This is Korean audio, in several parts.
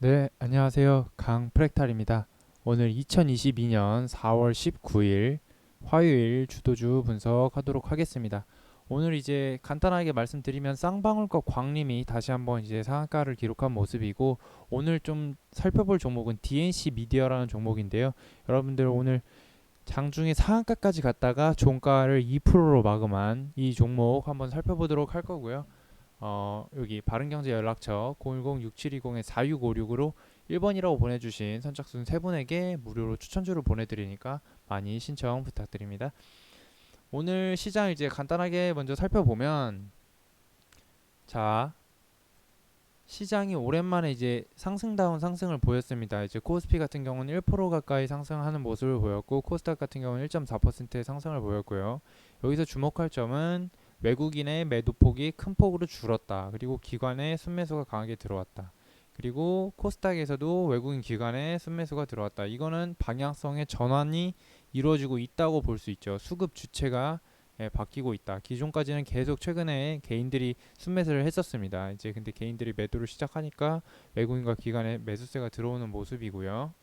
네, 안녕하세요. 강프렉탈입니다. 오늘 2022년 4월 19일 화요일 주도주 분석하도록 하겠습니다. 오늘 이제 간단하게 말씀드리면 쌍방울과 광림이 다시 한번 이제 상한가를 기록한 모습이고 오늘 좀 살펴볼 종목은 DNC 미디어라는 종목인데요. 여러분들 오늘 장중에 상한가까지 갔다가 종가를 2%로 마감한 이 종목 한번 살펴보도록 할 거고요. 어, 여기 바른경제 연락처 010-6720-4656으로 1번이라고 보내주신 선착순 세 분에게 무료로 추천주를 보내드리니까 많이 신청 부탁드립니다. 오늘 시장 이제 간단하게 먼저 살펴보면 자 시장이 오랜만에 이제 상승다운 상승을 보였습니다. 이제 코스피 같은 경우는 1% 가까이 상승하는 모습을 보였고 코스닥 같은 경우는 1.4%의 상승을 보였고요. 여기서 주목할 점은 외국인의 매도폭이 큰 폭으로 줄었다. 그리고 기관의 순매수가 강하게 들어왔다. 그리고 코스닥에서도 외국인 기관의 순매수가 들어왔다. 이거는 방향성의 전환이 이루어지고 있다고 볼 수 있죠. 수급 주체가 예, 바뀌고 있다. 기존까지는 계속 최근에 개인들이 순매수를 했었습니다. 이제 근데 개인들이 매도를 시작하니까 외국인과 기관의 매수세가 들어오는 모습이고요.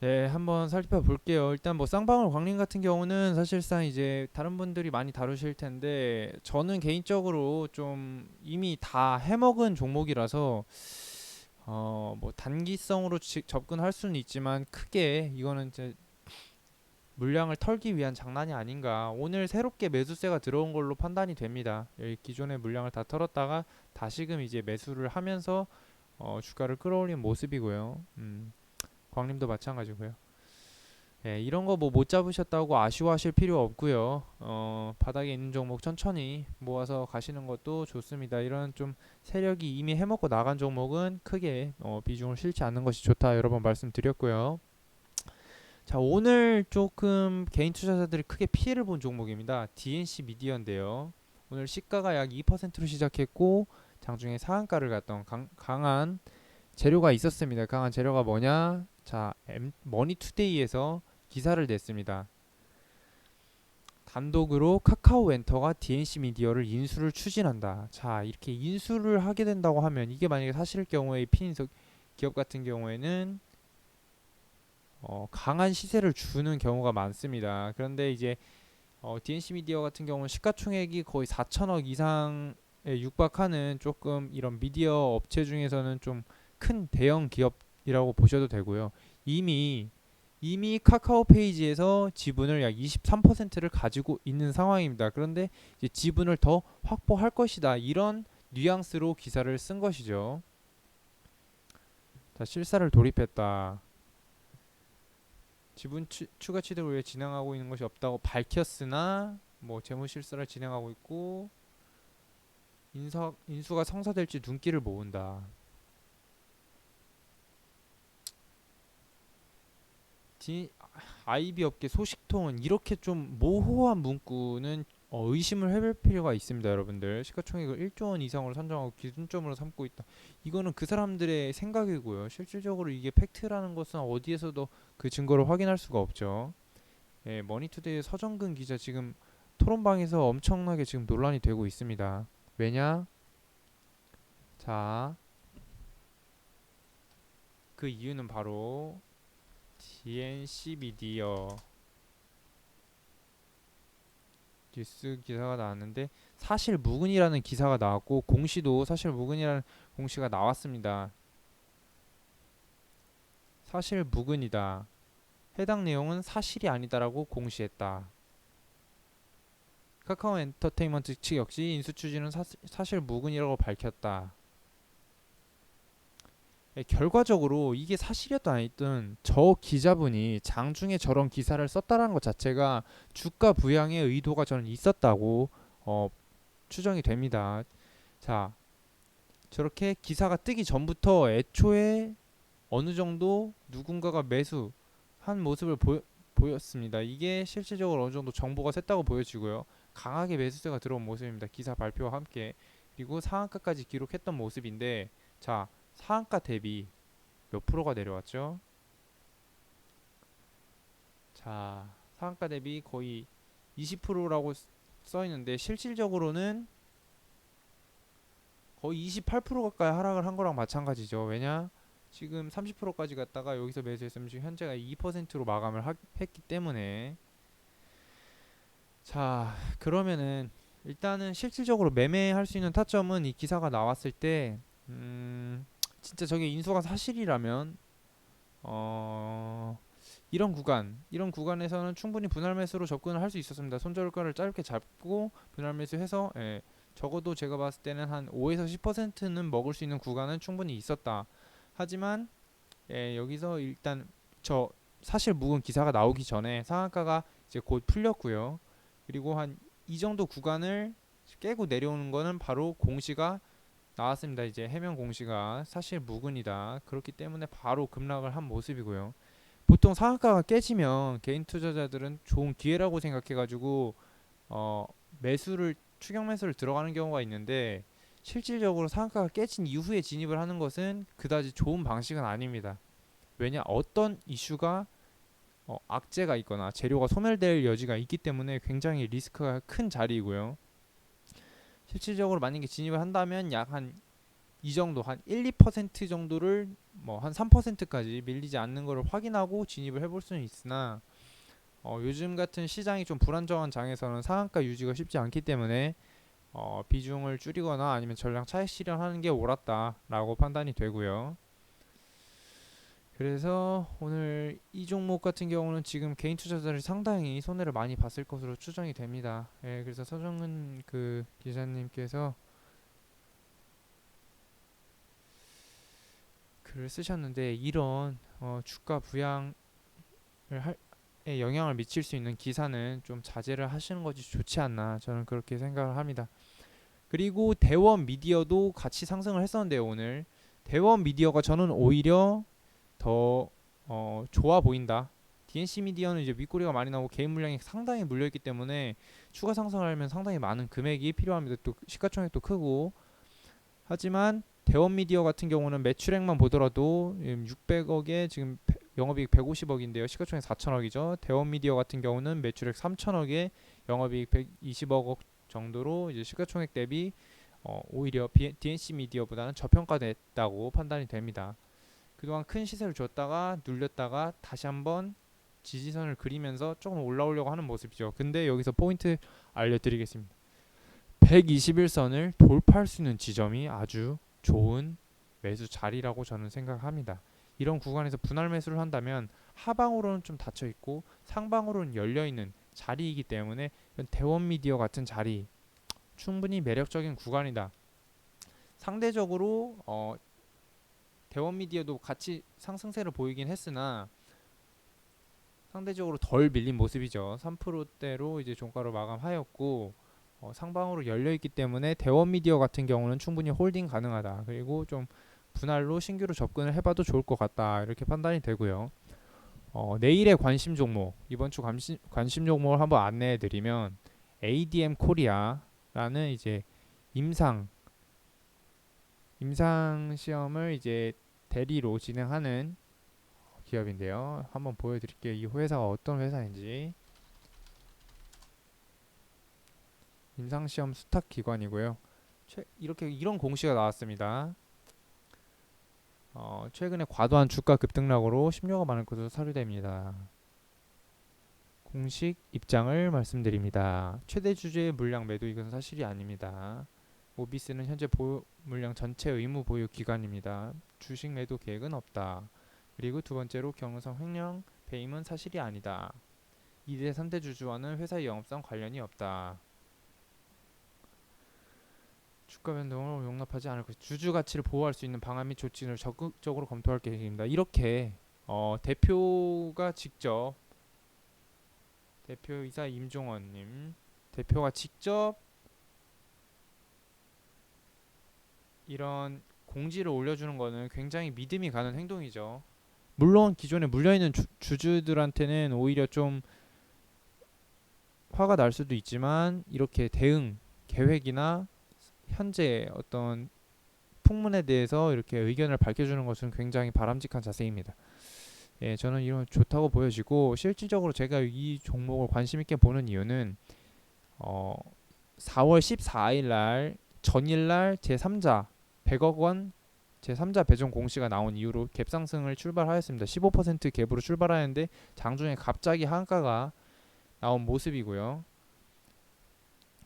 네, 한번 살펴볼게요. 일단 뭐 쌍방울 광림 같은 경우는 사실상 이제 다른 분들이 많이 다루실 텐데 저는 개인적으로 좀 이미 다 해먹은 종목이라서 어 뭐 단기성으로 지- 접근할 수는 있지만 크게 이거는 이제 물량을 털기 위한 장난이 아닌가. 오늘 새롭게 매수세가 들어온 걸로 판단이 됩니다. 여기 기존의 물량을 다 털었다가 다시금 이제 매수를 하면서 어 주가를 끌어올린 모습이고요. 음. 광림도 마찬가지고요. 예, 이런 거 뭐 못 잡으셨다고 아쉬워하실 필요 없고요. 어, 바닥에 있는 종목 천천히 모아서 가시는 것도 좋습니다. 이런 좀 세력이 이미 해먹고 나간 종목은 크게 어, 비중을 실지 않는 것이 좋다. 여러 번 말씀드렸고요. 자, 오늘 조금 개인 투자자들이 크게 피해를 본 종목입니다. DNC 미디어인데요. 오늘 시가가 약 2%로 시작했고 장중에 상한가를 갔던 강, 강한 재료가 있었습니다. 강한 재료가 뭐냐? 자, 머니투데이에서 기사를 냈습니다. 단독으로 카카오 엔터가 DNC 미디어를 인수를 추진한다. 자, 이렇게 인수를 하게 된다고 하면 이게 만약에 사실일 경우에 피인석 기업 같은 경우에는 어, 강한 시세를 주는 경우가 많습니다. 그런데 이제 어, DNC 미디어 같은 경우는 시가총액이 거의 4천억 이상에 육박하는 조금 이런 미디어 업체 중에서는 좀 큰 대형 기업이라고 보셔도 되고요. 이미 이미 카카오 페이지에서 지분을 약 23%를 가지고 있는 상황입니다. 그런데 지분을 더 확보할 것이다. 이런 뉘앙스로 기사를 쓴 것이죠. 자, 실사를 돌입했다. 지분 추, 추가 취득을 위해 진행하고 있는 것이 없다고 밝혔으나 뭐 재무 실사를 진행하고 있고 인사 인수가 성사될지 눈길을 모은다. 디, IB 업계 소식통은 이렇게 좀 모호한 문구는 어, 의심을 해볼 필요가 있습니다, 여러분들. 시가총액을 1조 원 이상으로 선정하고 기준점으로 삼고 있다. 이거는 그 사람들의 생각이고요. 실질적으로 이게 팩트라는 것은 어디에서도 그 증거를 확인할 수가 없죠. 예, 머니투데이 서정근 기자 지금 토론방에서 엄청나게 지금 논란이 되고 있습니다. 왜냐? 자, 그 이유는 바로 DNC 미디어 뉴스 기사가 나왔는데 사실 무근이라는 기사가 나왔고 공시도 사실 무근이라는 공시가 나왔습니다. 사실 무근이다. 해당 내용은 사실이 아니다라고 공시했다. 카카오 엔터테인먼트 측 역시 인수 추진은 사, 사실 무근이라고 밝혔다. 예, 결과적으로 이게 사실이었든 아니든 저 기자분이 장중에 저런 기사를 썼다라는 것 자체가 주가 부양의 의도가 저는 있었다고 어, 추정이 됩니다. 자, 저렇게 기사가 뜨기 전부터 애초에 어느 정도 누군가가 매수한 모습을 보여, 보였습니다. 이게 실질적으로 어느 정도 정보가 샜다고 보여지고요. 강하게 매수세가 들어온 모습입니다. 기사 발표와 함께 그리고 상한가까지 기록했던 모습인데 자 상한가 대비 몇 프로가 내려왔죠? 자, 상한가 대비 거의 20%라고 써 있는데 실질적으로는 거의 28% 가까이 하락을 한 거랑 마찬가지죠. 왜냐? 지금 30%까지 갔다가 여기서 매수했으면 지금 현재가 2%로 마감을 하, 했기 때문에 자 그러면은 일단은 실질적으로 매매할 수 있는 타점은 이 기사가 나왔을 때 음, 진짜 저게 인수가 사실이라면 어 이런 구간 이런 구간에서는 충분히 분할 매수로 접근을 할 수 있었습니다. 손절가를 짧게 잡고 분할 매수해서 예, 적어도 제가 봤을 때는 한 5에서 10%는 먹을 수 있는 구간은 충분히 있었다. 하지만 예, 여기서 일단 저 사실 묵은 기사가 나오기 전에 상한가가 이제 곧 풀렸고요. 그리고 한 이 정도 구간을 깨고 내려오는 거는 바로 공시가 나왔습니다. 이제 해명 공시가 사실 묵은이다. 그렇기 때문에 바로 급락을 한 모습이고요. 보통 상한가가 깨지면 개인 투자자들은 좋은 기회라고 생각해가지고 어, 매수를 추격 매수를 들어가는 경우가 있는데 실질적으로 상한가가 깨진 이후에 진입을 하는 것은 그다지 좋은 방식은 아닙니다. 왜냐 어떤 이슈가 어, 악재가 있거나 재료가 소멸될 여지가 있기 때문에 굉장히 리스크가 큰 자리이고요. 실질적으로 만약에 진입을 한다면 약 한 이 정도 한 1, 2% 정도를 뭐 한 3%까지 밀리지 않는 것을 확인하고 진입을 해볼 수는 있으나 어, 요즘 같은 시장이 좀 불안정한 장에서는 상한가 유지가 쉽지 않기 때문에 어, 비중을 줄이거나 아니면 전량 차익 실현하는 게 옳았다라고 판단이 되고요. 그래서 오늘 이 종목 같은 경우는 지금 개인 투자자들이 상당히 손해를 많이 봤을 것으로 추정이 됩니다. 예, 그래서 서정은 그 기자님께서 글을 쓰셨는데 이런 어, 주가 부양을 할, 에 영향을 미칠 수 있는 기사는 좀 자제를 하시는 것이 좋지 않나 저는 그렇게 생각을 합니다. 그리고 대원 미디어도 같이 상승을 했었는데요 오늘 대원 미디어가 저는 오히려 더 어, 좋아 보인다. DNC 미디어는 이제 윗꼬리가 많이 나오고 개인 물량이 상당히 물려 있기 때문에 추가 상승을 하면 상당히 많은 금액이 필요합니다. 또 시가총액도 크고 하지만 대원 미디어 같은 경우는 매출액만 보더라도 600억에 지금 영업이익 150억인데요. 시가총액 4천억이죠. 대원 미디어 같은 경우는 매출액 3천억에 영업이익 120억 정도로 이제 시가총액 대비 어, 오히려 DNC 미디어보다는 저평가됐다고 판단이 됩니다. 그동안 큰 시세를 줬다가 눌렸다가 다시 한번 지지선을 그리면서 조금 올라오려고 하는 모습이죠. 근데 여기서 포인트 알려드리겠습니다. 121선을 돌파할 수 있는 지점이 아주 좋은 매수 자리라고 저는 생각합니다. 이런 구간에서 분할 매수를 한다면 하방으로는 좀 닫혀 있고 상방으로는 열려 있는 자리이기 때문에 대원 미디어 같은 자리 충분히 매력적인 구간이다. 상대적으로 어, 대원 미디어도 같이 상승세를 보이긴 했으나 상대적으로 덜 밀린 모습이죠. 3%대로 이제 종가로 마감하였고 어, 상방으로 열려 있기 때문에 대원 미디어 같은 경우는 충분히 홀딩 가능하다. 그리고 좀 분할로 신규로 접근을 해봐도 좋을 것 같다. 이렇게 판단이 되고요. 어, 내일의 관심 종목 이번 주 관심, 관심 종목을 한번 안내해 드리면 ADM 코리아라는 이제 임상 임상 시험을 이제 대리로 진행하는 기업인데요. 한번 보여드릴게요. 이 회사가 어떤 회사인지. 임상 시험 수탁 기관이고요. 최, 이렇게 이런 공시가 나왔습니다. 어, 최근에 과도한 주가 급등락으로 심려가 많을 것으로 사료됩니다. 공식 입장을 말씀드립니다. 최대 주주의 물량 매도 이것은 사실이 아닙니다. 오비스는 현재 보유 물량 전체 의무 보유 기간입니다. 주식 매도 계획은 없다. 그리고 두 번째로 경영성 횡령 배임은 사실이 아니다. 2대 3대 주주와는 회사의 영업성 관련이 없다. 주가 변동을 용납하지 않을 것. 주주 가치를 보호할 수 있는 방안 및 조치를 적극적으로 검토할 계획입니다. 이렇게 어, 대표가 직접 대표이사 임종원님 대표가 직접 이런 공지를 올려주는 거는 굉장히 믿음이 가는 행동이죠. 물론 기존에 물려있는 주, 주주들한테는 오히려 좀 화가 날 수도 있지만 이렇게 대응 계획이나 현재 어떤 풍문에 대해서 이렇게 의견을 밝혀주는 것은 굉장히 바람직한 자세입니다. 예, 저는 이런 좋다고 보여지고 실질적으로 제가 이 종목을 관심 있게 보는 이유는 어, 4월 14일 날 전일 날 제3자 100억 원 제3자 배정 공시가 나온 이후로 갭 상승을 출발하였습니다. 15% 갭으로 출발하였는데 장중에 갑자기 한가가 나온 모습이고요.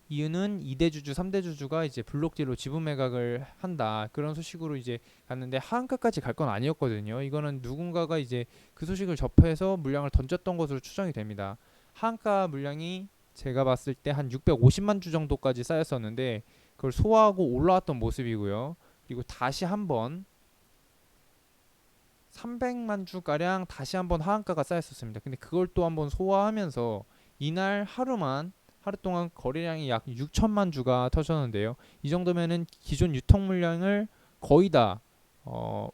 이유는 2대 주주, 3대 주주가 이제 블록딜로 지분 매각을 한다. 그런 소식으로 이제 갔는데 하한가까지 갈 건 아니었거든요. 이거는 누군가가 이제 그 소식을 접해서 물량을 던졌던 것으로 추정이 됩니다. 하한가 물량이 제가 봤을 때 한 650만 주 정도까지 쌓였었는데 그걸 소화하고 올라왔던 모습이고요. 그리고 다시 한번 300만 주 가량 다시 한번 하한가가 쌓였었습니다. 근데 그걸 또 한번 소화하면서 이날 하루만 하루 동안 거래량이 약 6천만 주가 터졌는데요. 이 정도면은 기존 유통 물량을 거의 다 어,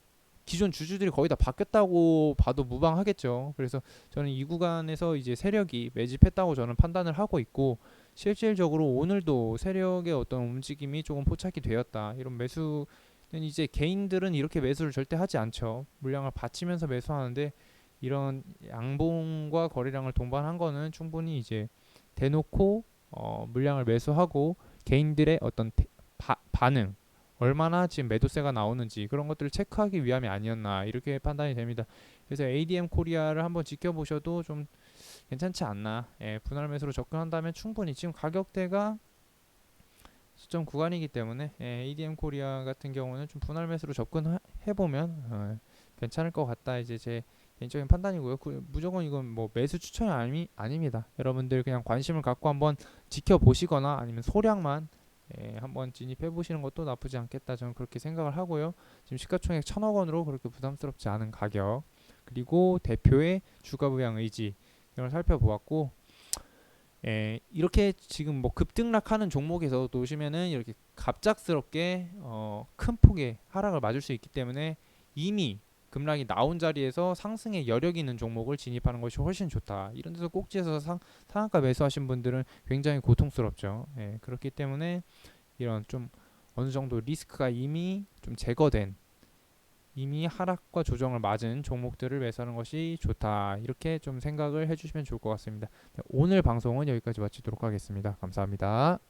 기존 주주들이 거의 다 바뀌었다고 봐도 무방하겠죠. 그래서 저는 이 구간에서 이제 세력이 매집했다고 저는 판단을 하고 있고 실질적으로 오늘도 세력의 어떤 움직임이 조금 포착이 되었다. 이런 매수는 이제 개인들은 이렇게 매수를 절대 하지 않죠. 물량을 받치면서 매수하는데 이런 양봉과 거래량을 동반한 거는 충분히 이제 대놓고 어, 물량을 매수하고 개인들의 어떤 태- 바, 반응 얼마나 지금 매도세가 나오는지 그런 것들을 체크하기 위함이 아니었나 이렇게 판단이 됩니다. 그래서 ADM 코리아를 한번 지켜보셔도 좀 괜찮지 않나. 예, 분할 매수로 접근한다면 충분히 지금 가격대가 수점 구간이기 때문에 예, ADM 코리아 같은 경우는 좀 분할 매수로 접근해 보면 어, 괜찮을 것 같다. 이제 제 개인적인 판단이고요. 그, 무조건 이건 뭐 매수 추천이 아니, 아닙니다. 여러분들 그냥 관심을 갖고 한번 지켜보시거나 아니면 소량만 예, 한번 진입해 보시는 것도 나쁘지 않겠다. 저는 그렇게 생각을 하고요. 지금 시가총액 천억 원으로 그렇게 부담스럽지 않은 가격 그리고 대표의 주가 부양 의지 이런 걸 살펴보았고 예, 이렇게 지금 뭐 급등락하는 종목에서 놓으시면은 이렇게 갑작스럽게 어, 큰 폭의 하락을 맞을 수 있기 때문에 이미 급락이 나온 자리에서 상승의 여력 있는 종목을 진입하는 것이 훨씬 좋다. 이런 데서 꼭지에서 상, 상한가 매수하신 분들은 굉장히 고통스럽죠. 예, 그렇기 때문에 이런 좀 어느 정도 리스크가 이미 좀 제거된 이미 하락과 조정을 맞은 종목들을 매수하는 것이 좋다. 이렇게 좀 생각을 해주시면 좋을 것 같습니다. 네, 오늘 방송은 여기까지 마치도록 하겠습니다. 감사합니다.